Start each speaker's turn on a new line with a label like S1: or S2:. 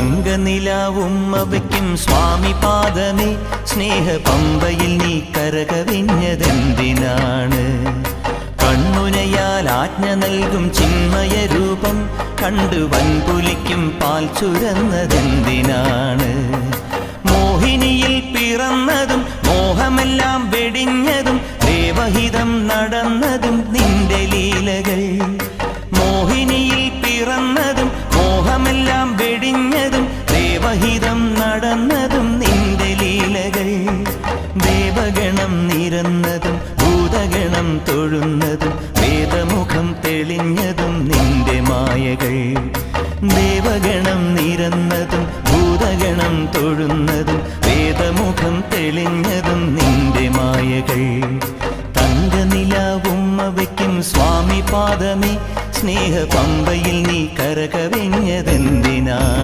S1: തങ്കനിലാവുമ്മവയ്ക്കും സ്വാമി പാദമേ. സ്നേഹ പമ്പയിൽ നീ കരകവിഞ്ഞതെന്തിനാണ്? കണ്ണുനയാൽ ആജ്ഞ നൽകും ചിന്മയ രൂപം. കണ്ടു വൻപുലിക്കും പാൽ ചുരന്നതെന്തിനാണ്? മോഹിനിയിൽ പിറന്നതും മോഹമെല്ലാം വെടിഞ്ഞതും ദേവഹിതം നടന്നതും നിന്റെ മോഹമെല്ലാം വെടിഞ്ഞതും ദേവഹിതം നടന്നതും നിന്റെ ലീലകൾ. ദേവഗണം നിരന്നതും ഭൂതഗണം തൊഴുന്നതും വേദമുഖം തെളിഞ്ഞതും നിന്റെ മായകൾ. ദേവഗണം നിരന്നതും ഭൂതഗണം തൊഴുന്നതും വേദമുഖം തെളിഞ്ഞതും നിന്റെ മായകൾ. തങ്കനിലാവുമ്മവയ്ക്കും സ്വാമി പാദമേ സ്നേഹ പമ്പയിൽ നീ കരകവിഞ്ഞതെന്തിനാ